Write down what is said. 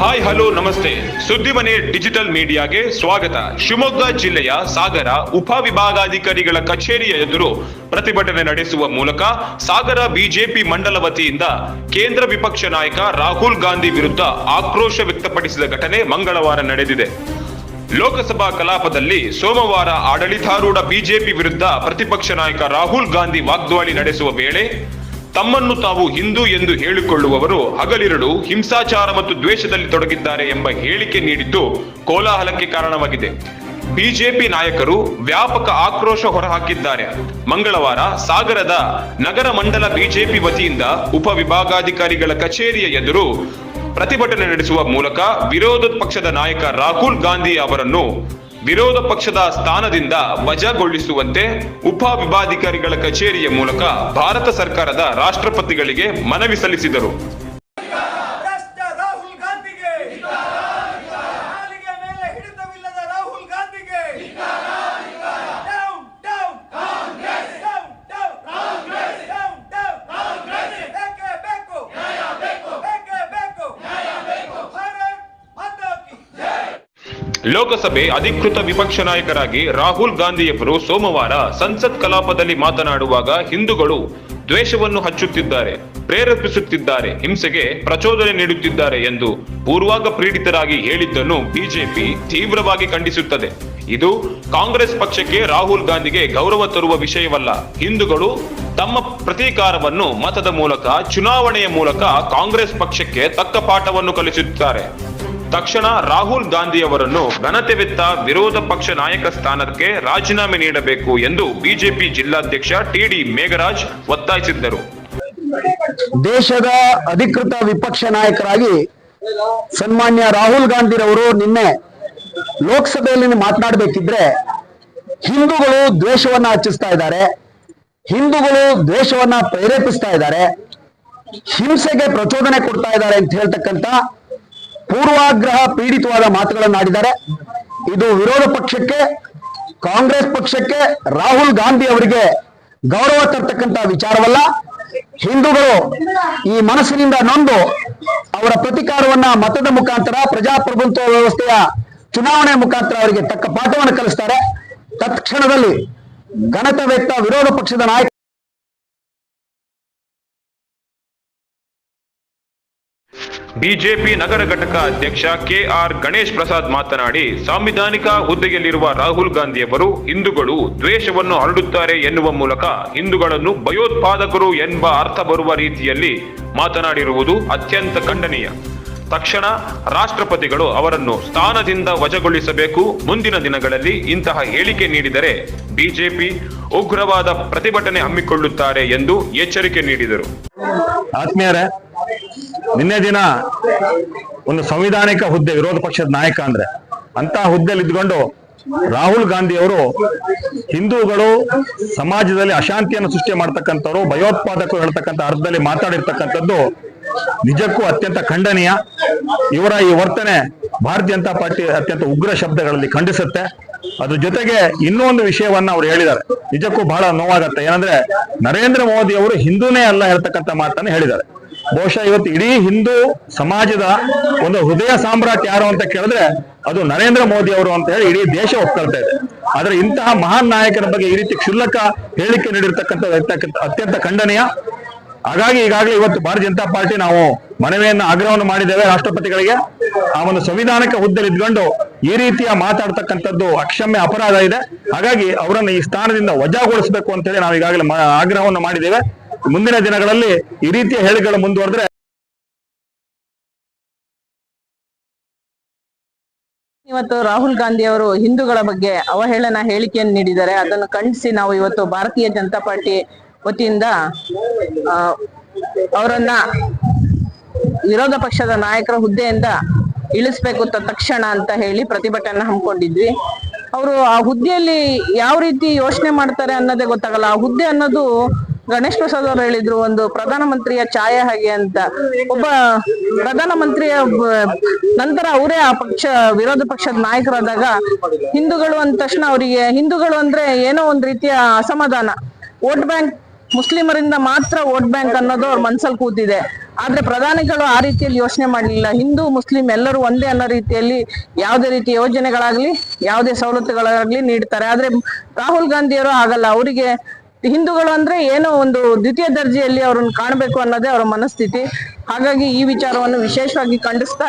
Hi hello ನಮಸ್ತೆ ಸುದ್ದಿಮನೆ digital ಮೀಡಿಯಾಗೆ ಸ್ವಾಗತ. ಶಿವಮೊಗ್ಗ ಜಿಲ್ಲೆಯ ಸಾಗರ ಉಪವಿಭಾಗಾಧಿಕಾರಿಗಳ ಕಚೇರಿಯ ಎದುರು ಪ್ರತಿಭಟನೆ ನಡೆಸುವ ಮೂಲಕ ಸಾಗರ ಬಿಜೆಪಿ ಮಂಡಲ ವತಿಯಿಂದ ಕೇಂದ್ರ ವಿಪಕ್ಷ ನಾಯಕ ರಾಹುಲ್ ಗಾಂಧಿ ವಿರುದ್ಧ ಆಕ್ರೋಶ ವ್ಯಕ್ತಪಡಿಸಿದ ಘಟನೆ ಮಂಗಳವಾರ ನಡೆದಿದೆ. ಲೋಕಸಭಾ ಕಲಾಪದಲ್ಲಿ ಸೋಮವಾರ ಆಡಳಿತಾರೂಢ ಬಿಜೆಪಿ ವಿರುದ್ಧ ಪ್ರತಿಪಕ್ಷ ನಾಯಕ ರಾಹುಲ್ ಗಾಂಧಿ ವಾಗ್ದಾಳಿ ನಡೆಸುವ ವೇಳೆ ತಮ್ಮನ್ನು ತಾವು ಹಿಂದೂ ಎಂದು ಹೇಳಿಕೊಳ್ಳುವವರು ಹಗಲಿರಡು ಹಿಂಸಾಚಾರ ಮತ್ತು ದ್ವೇಷದಲ್ಲಿ ತೊಡಗಿದ್ದಾರೆ ಎಂಬ ಹೇಳಿಕೆ ನೀಡಿದ್ದು ಕೋಲಾಹಲಕ್ಕೆ ಕಾರಣವಾಗಿದೆ. ಬಿಜೆಪಿ ನಾಯಕರು ವ್ಯಾಪಕ ಆಕ್ರೋಶ ಹೊರಹಾಕಿದ್ದಾರೆ. ಮಂಗಳವಾರ ಸಾಗರದ ನಗರ ಮಂಡಲ ಬಿಜೆಪಿ ವತಿಯಿಂದ ಉಪವಿಭಾಗಾಧಿಕಾರಿಗಳ ಕಚೇರಿಯ ಎದುರು ಪ್ರತಿಭಟನೆ ನಡೆಸುವ ಮೂಲಕ ವಿರೋಧ ಪಕ್ಷದ ನಾಯಕ ರಾಹುಲ್ ಗಾಂಧಿ ಅವರನ್ನು ವಿರೋಧ ಪಕ್ಷದ ಸ್ಥಾನದಿಂದ ವಜಾಗೊಳಿಸುವಂತೆ ಉಪ ವಿಭಾಧಿಕಾರಿಗಳ ಕಚೇರಿಯ ಮೂಲಕ ಭಾರತ ಸರ್ಕಾರದ ರಾಷ್ಟ್ರಪತಿಗಳಿಗೆ ಮನವಿ ಸಲ್ಲಿಸಿದರು. ಲೋಕಸಭೆ ಅಧಿಕೃತ ವಿಪಕ್ಷ ನಾಯಕರಾಗಿ ರಾಹುಲ್ ಗಾಂಧಿಯವರು ಸೋಮವಾರ ಸಂಸತ್ ಕಲಾಪದಲ್ಲಿ ಮಾತನಾಡುವಾಗ ಹಿಂದೂಗಳು ದ್ವೇಷವನ್ನು ಹಚ್ಚುತ್ತಿದ್ದಾರೆ, ಪ್ರೇರೇಪಿಸುತ್ತಿದ್ದಾರೆ, ಹಿಂಸೆಗೆ ಪ್ರಚೋದನೆ ನೀಡುತ್ತಿದ್ದಾರೆ ಎಂದು ಪೂರ್ವಾಗ ಪ್ರೀಡಿತರಾಗಿ ಹೇಳಿದ್ದನ್ನು ಬಿಜೆಪಿ ತೀವ್ರವಾಗಿ ಖಂಡಿಸುತ್ತದೆ. ಇದು ಕಾಂಗ್ರೆಸ್ ಪಕ್ಷಕ್ಕೆ ರಾಹುಲ್ ಗಾಂಧಿಗೆ ಗೌರವ ತರುವ ವಿಷಯವಲ್ಲ. ಹಿಂದೂಗಳು ತಮ್ಮ ಪ್ರತೀಕಾರವನ್ನು ಮತದ ಮೂಲಕ, ಚುನಾವಣೆಯ ಮೂಲಕ ಕಾಂಗ್ರೆಸ್ ಪಕ್ಷಕ್ಕೆ ತಕ್ಕ ಪಾಠವನ್ನು ಕಲಿಸುತ್ತಾರೆ. ತಕ್ಷಣ ರಾಹುಲ್ ಗಾಂಧಿ ಅವರನ್ನು ಘನತೆವೆತ್ತ ವಿರೋಧ ಪಕ್ಷ ನಾಯಕ ಸ್ಥಾನಕ್ಕೆ ರಾಜೀನಾಮೆ ನೀಡಬೇಕು ಎಂದು ಬಿಜೆಪಿ ಜಿಲ್ಲಾಧ್ಯಕ್ಷ ಟಿಡಿ ಮೇಘರಾಜ್ ಒತ್ತಾಯಿಸಿದ್ದರು. ದೇಶದ ಅಧಿಕೃತ ವಿಪಕ್ಷ ನಾಯಕರಾಗಿ ಸನ್ಮಾನ್ಯ ರಾಹುಲ್ ಗಾಂಧಿರವರು ನಿನ್ನೆ ಲೋಕಸಭೆಯಲ್ಲಿ ಮಾತನಾಡಬೇಕಿದ್ರೆ ಹಿಂದೂಗಳು ದ್ವೇಷವನ್ನ ಹಚ್ಚಿಸ್ತಾ ಇದ್ದಾರೆ. ಹಿಂದೂಗಳು ದ್ವೇಷವನ್ನ ಪ್ರೇರೇಪಿಸ್ತಾ ಇದ್ದಾರೆ. ಹಿಂಸೆಗೆ ಪ್ರಚೋದನೆ ಕೊಡ್ತಾ ಇದ್ದಾರೆ ಅಂತ ಹೇಳ್ತಕ್ಕಂತ ಪೂರ್ವಾಗ್ರಹ ಪೀಡಿತವಾದ ಮಾತುಗಳನ್ನಾಡಿದ್ದಾರೆ. ಇದು ವಿರೋಧ ಪಕ್ಷಕ್ಕೆ, ಕಾಂಗ್ರೆಸ್ ಪಕ್ಷಕ್ಕೆ, ರಾಹುಲ್ ಗಾಂಧಿ ಅವರಿಗೆ ಗೌರವ ತರ್ತಕ್ಕಂತ ವಿಚಾರವಲ್ಲ. ಹಿಂದೂಗಳು ಈ ಮನಸ್ಸಿನಿಂದ ನೊಂದು ಅವರ ಪ್ರತಿಕಾರವನ್ನ ಮತದ ಮುಖಾಂತರ, ಪ್ರಜಾಪ್ರಭುತ್ವ ವ್ಯವಸ್ಥೆಯ ಚುನಾವಣೆ ಮುಖಾಂತರ ಅವರಿಗೆ ತಕ್ಕ ಪಾಠವನ್ನು ಕಲಿಸ್ತಾರೆ. ತತ್ಕ್ಷಣದಲ್ಲಿ ಘನತವೆತ್ತ ವಿರೋಧ ಪಕ್ಷದ ನಾಯಕ ಬಿಜೆಪಿ ನಗರ ಘಟಕ ಅಧ್ಯಕ್ಷ ಕೆಆರ್ ಗಣೇಶ್ ಪ್ರಸಾದ್ ಮಾತನಾಡಿ, ಸಾಂವಿಧಾನಿಕ ಹುದ್ದೆಯಲ್ಲಿರುವ ರಾಹುಲ್ ಗಾಂಧಿಯವರು ಹಿಂದೂಗಳು ದ್ವೇಷವನ್ನು ಹರಡುತ್ತಾರೆ ಎನ್ನುವ ಮೂಲಕ ಹಿಂದೂಗಳನ್ನು ಭಯೋತ್ಪಾದಕರು ಎಂಬ ಅರ್ಥ ಬರುವ ರೀತಿಯಲ್ಲಿ ಮಾತನಾಡಿರುವುದು ಅತ್ಯಂತ ಖಂಡನೀಯ. ತಕ್ಷಣ ರಾಷ್ಟ್ರಪತಿಗಳು ಅವರನ್ನು ಸ್ಥಾನದಿಂದ ವಜಾಗೊಳಿಸಬೇಕು. ಮುಂದಿನ ದಿನಗಳಲ್ಲಿ ಇಂತಹ ಹೇಳಿಕೆ ನೀಡಿದರೆ ಬಿಜೆಪಿ ಉಗ್ರವಾದ ಪ್ರತಿಭಟನೆ ಹಮ್ಮಿಕೊಳ್ಳುತ್ತಾರೆ ಎಂದು ಎಚ್ಚರಿಕೆ ನೀಡಿದರು. ನಿನ್ನೆ ದಿನ ಒಂದು ಸಂವಿಧಾನಿಕ ಹುದ್ದೆ, ವಿರೋಧ ಪಕ್ಷದ ನಾಯಕ ಅಂದ್ರೆ ಅಂತ ಹುದ್ದೆಯಲ್ಲಿ ಇದ್ಕೊಂಡು ರಾಹುಲ್ ಗಾಂಧಿ ಅವರು ಹಿಂದೂಗಳು ಸಮಾಜದಲ್ಲಿ ಅಶಾಂತಿಯನ್ನು ಸೃಷ್ಟಿ ಮಾಡ್ತಕ್ಕಂಥವ್ರು, ಭಯೋತ್ಪಾದಕರು ಹೇಳ್ತಕ್ಕಂಥ ಅರ್ಥದಲ್ಲಿ ಮಾತಾಡಿರ್ತಕ್ಕಂಥದ್ದು ನಿಜಕ್ಕೂ ಅತ್ಯಂತ ಖಂಡನೀಯ. ಇವರ ಈ ವರ್ತನೆ ಭಾರತೀಯ ಜನತಾ ಪಾರ್ಟಿ ಅತ್ಯಂತ ಉಗ್ರ ಶಬ್ದಗಳಲ್ಲಿ ಖಂಡಿಸುತ್ತೆ. ಅದ್ರ ಜೊತೆಗೆ ಇನ್ನೊಂದು ವಿಷಯವನ್ನ ಅವ್ರು ಹೇಳಿದ್ದಾರೆ. ನಿಜಕ್ಕೂ ಬಹಳ ನೋವಾಗತ್ತೆ. ಏನಂದ್ರೆ ನರೇಂದ್ರ ಮೋದಿ ಅವರು ಹಿಂದೂನೇ ಅಲ್ಲ ಹೇಳ್ತಕ್ಕಂಥ ಮಾತನ್ನ ಹೇಳಿದ್ದಾರೆ. ಬಹುಶಃ ಇವತ್ತು ಇಡೀ ಹಿಂದೂ ಸಮಾಜದ ಒಂದು ಹೃದಯ ಸಾಮ್ರಾಟ್ ಯಾರು ಅಂತ ಕೇಳಿದ್ರೆ ಅದು ನರೇಂದ್ರ ಮೋದಿ ಅವರು ಅಂತ ಹೇಳಿ ಇಡೀ ದೇಶ ಒಪ್ಕೊಳ್ತಾ ಇದೆ ಆದ್ರೆ ಇಂತಹ ಮಹಾನ್ ನಾಯಕರ ಬಗ್ಗೆ ಈ ರೀತಿ ಕ್ಷುಲ್ಲಕ ಹೇಳಿಕೆ ನೀಡಿರ್ತಕ್ಕಂಥ ಅತ್ಯಂತ ಖಂಡನೀಯ. ಹಾಗಾಗಿ ಈಗಾಗಲೇ ಇವತ್ತು ಭಾರತೀಯ ಜನತಾ ಪಾರ್ಟಿ ನಾವು ಮನವಿಯನ್ನು, ಆಗ್ರಹವನ್ನು ಮಾಡಿದ್ದೇವೆ ರಾಷ್ಟ್ರಪತಿಗಳಿಗೆ. ಆ ಒಂದು ಸಂವಿಧಾನಕ್ಕೆ ಹುದ್ದೆಯಲ್ಲಿ ಇದ್ಕೊಂಡು ಈ ರೀತಿಯ ಮಾತಾಡ್ತಕ್ಕಂಥದ್ದು ಅಕ್ಷಮ್ಯ ಅಪರಾಧ ಇದೆ. ಹಾಗಾಗಿ ಅವರನ್ನು ಈ ಸ್ಥಾನದಿಂದ ವಜಾಗೊಳಿಸಬೇಕು ಅಂತ ಹೇಳಿ ನಾವು ಈಗಾಗಲೇ ಆಗ್ರಹವನ್ನು ಮಾಡಿದ್ದೇವೆ. ಮುಂದಿನ ದಿನಗಳಲ್ಲಿ ಈ ರೀತಿಯ ಹೇಳಿಕೆಗಳು ಮುಂದುವರೆದ್ರೆ ಇವತ್ತು ರಾಹುಲ್ ಗಾಂಧಿ ಅವರು ಹಿಂದೂಗಳ ಬಗ್ಗೆ ಅವಹೇಳನ ಹೇಳಿಕೆಯನ್ನು ನೀಡಿದ್ದಾರೆ. ಅದನ್ನು ಖಂಡಿಸಿ ನಾವು ಇವತ್ತು ಭಾರತೀಯ ಜನತಾ ಪಾರ್ಟಿ ವತಿಯಿಂದ ಅವರನ್ನ ವಿರೋಧ ಪಕ್ಷದ ನಾಯಕರ ಹುದ್ದೆಯಿಂದ ಇಳಿಸ್ಬೇಕು ತಕ್ಷಣ ಅಂತ ಹೇಳಿ ಪ್ರತಿಭಟನೆ ಹಮ್ಮಿಕೊಂಡಿದ್ವಿ. ಅವರು ಆ ಹುದ್ದೆಯಲ್ಲಿ ಯಾವ ರೀತಿ ಯೋಚನೆ ಮಾಡ್ತಾರೆ ಅನ್ನೋದೇ ಗೊತ್ತಾಗಲ್ಲ. ಆ ಹುದ್ದೆ ಅನ್ನೋದು ಗಣೇಶ್ ಪ್ರಸಾದ್ ಅವರು ಹೇಳಿದ್ರು ಒಂದು ಪ್ರಧಾನಮಂತ್ರಿಯ ಛಾಯೆ ಹಾಗೆ ಅಂತ. ಒಬ್ಬ ಪ್ರಧಾನಮಂತ್ರಿಯ ಮಂತ್ರಿಯ ನಂತರ ಅವರೇ ಆ ಪಕ್ಷ, ವಿರೋಧ ಪಕ್ಷದ ನಾಯಕರಾದಾಗ ಹಿಂದೂಗಳು ಅಂದ ತಕ್ಷಣ ಅವರಿಗೆ, ಹಿಂದೂಗಳು ಅಂದ್ರೆ ಏನೋ ಒಂದ್ ರೀತಿಯ ಅಸಮಾಧಾನ. ವೋಟ್ ಬ್ಯಾಂಕ್, ಮುಸ್ಲಿಮರಿಂದ ಮಾತ್ರ ವೋಟ್ ಬ್ಯಾಂಕ್ ಅನ್ನೋದು ಅವ್ರ ಮನ್ಸಲ್ಲಿ ಕೂತಿದೆ. ಆದ್ರೆ ಪ್ರಧಾನಿಗಳು ಆ ರೀತಿಯಲ್ಲಿ ಯೋಚನೆ ಮಾಡಲಿಲ್ಲ. ಹಿಂದೂ, ಮುಸ್ಲಿಂ ಎಲ್ಲರೂ ಒಂದೇ ಅನ್ನೋ ರೀತಿಯಲ್ಲಿ ಯಾವುದೇ ರೀತಿ ಯೋಜನೆಗಳಾಗ್ಲಿ, ಯಾವುದೇ ಸವಲತ್ತುಗಳಾಗ್ಲಿ ನೀಡ್ತಾರೆ. ಆದ್ರೆ ರಾಹುಲ್ ಗಾಂಧಿಯವರು ಆಗಲ್ಲ. ಅವರಿಗೆ ಹಿಂದೂಗಳು ಅಂದ್ರೆ ಏನೋ ಒಂದು ದ್ವಿತೀಯ ದರ್ಜೆಯಲ್ಲಿ ಅವ್ರನ್ನ ಕಾಣಬೇಕು ಅನ್ನೋದೇ ಅವರ ಮನಸ್ಥಿತಿ. ಹಾಗಾಗಿ ಈ ವಿಚಾರವನ್ನು ವಿಶೇಷವಾಗಿ ಖಂಡಿಸ್ತಾ